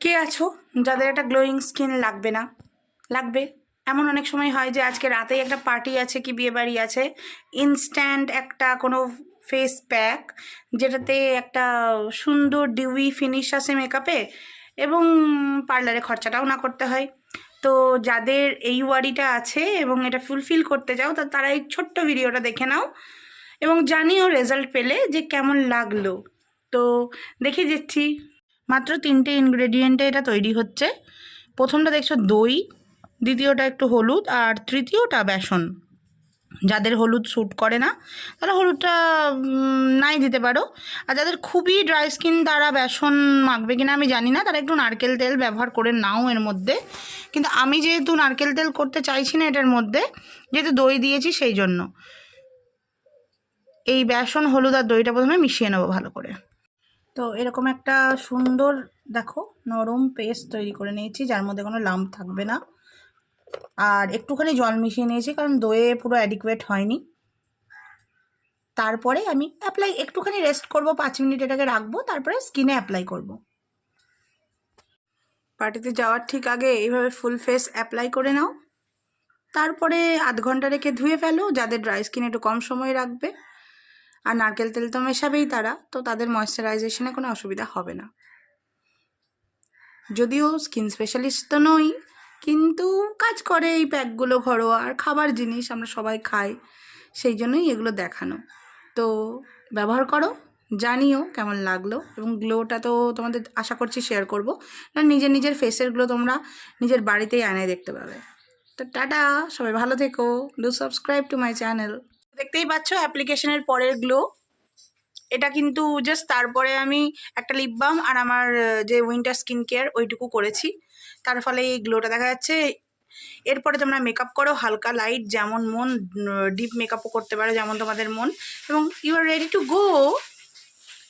কে আছো? যাদের একটা গ্লোয়িং স্কিন লাগবে না। লাগবে। এমন অনেক সময় হয় যে আজকে রাতেই একটা পার্টি আছে কি বিয়ে বাড়ি আছে ইনস্ট্যান্ট একটা কোনো ফেস প্যাক যেটাতে একটা সুন্দর ডিউই ফিনিশ আছে মেকআপে এবং পার্লারে খরচাটাও না করতে হয়। তো যাদের এই ওয়ারিটা আছে এবং এটা ফুলফিল করতে চাও, তা তারা এই ছোট্ট ভিডিওটা দেখে নাও এবং জানিও রেজাল্ট পেলে যে কেমন লাগল। তো দেখে দিচ্ছি মাত্র তিনটে ইনগ্রেডিয়েন্টে এটা তৈরি হচ্ছে। প্রথমটা দেখছ দই, দ্বিতীয়টা একটু হলুদ, আর তৃতীয়টা বেসন। যাদের হলুদ স্যুট করে না, তারা হলুদটা নাই দিতে পারো। আর যাদের খুবই ড্রাই স্কিন তারা বেসন মাখবে কিনা আমি জানি না। তারা একটু নারকেল তেল ব্যবহার করে নাও এর মধ্যে। কিন্তু আমি যেহেতু নারকেল তেল করতে চাইছি না এটার মধ্যে, যেহেতু দই দিয়েছি সেই জন্য। এই বেসন, হলুদ আর দইটা প্রথমে মিশিয়ে নেব ভালো করে। তো এরকম একটা সুন্দর, দেখো, নরম পেস্ট তৈরি করে নিয়েছি, যার মধ্যে কোনো লাম্প থাকবে না। আর একটুখানি জল মিশিয়ে নিয়েছি, কারণ দইয়ে পুরো অ্যাডিকুয়েট হয়নি। তারপরে আমি অ্যাপ্লাই একটুখানি রেস্ট করব, পাঁচ মিনিট এটাকে রাখব, তারপরে স্কিনে অ্যাপ্লাই করব। পার্টিতে যাওয়ার ঠিক আগে এইভাবে ফুল ফেস অ্যাপ্লাই করে নাও। তারপরে আধ ঘণ্টা রেখে ধুয়ে ফেলো যাদের ড্রাই স্কিন একটু কম সময় রাখবে। আর নারকেল তেল তো মেশাবেই তারা, তো তাদের ময়শ্চারাইজেশনে কোনো অসুবিধা হবে না। যদিও স্কিন স্পেশালিস্ট তো নই, কিন্তু কাজ করে এই প্যাকগুলো ঘরোয়া, আর খাবার জিনিস আমরা সবাই খাই, সেই জন্যই এগুলো দেখানো। তো ব্যবহার করো, জানিও কেমন লাগল, এবং গ্লোটা তো তোমাদের আশা করছি শেয়ার করব, না নিজের নিজের ফেসের গ্লো তোমরা নিজের বাড়িতেই আয়নায় দেখতে পাবে। তো টাটা, সবাই ভালো থেকো do subscribe to my channel দেখতেই পাচ্ছ অ্যাপ্লিকেশনের পরের গ্লো এটা কিন্তু জাস্ট তারপরে আমি একটা লিপ বাম আর আমার যে উইন্টার স্কিন কেয়ার ওইটুকু করেছি। তার ফলে এই গ্লোটা দেখা যাচ্ছে। এরপরে তোমরা মেকআপ করো, হালকা লাইট যেমন মন ডিপ মেকআপও করতে পারো, যেমন তোমাদের মন। এবং you are ready to go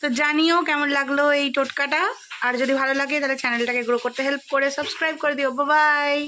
তো জানিও কেমন লাগল এই টোটকাটা। আর যদি ভালো লাগে, তাহলে চ্যানেলটাকে গ্রো করতে হেল্প করে সাবস্ক্রাইব করে দিও। বাই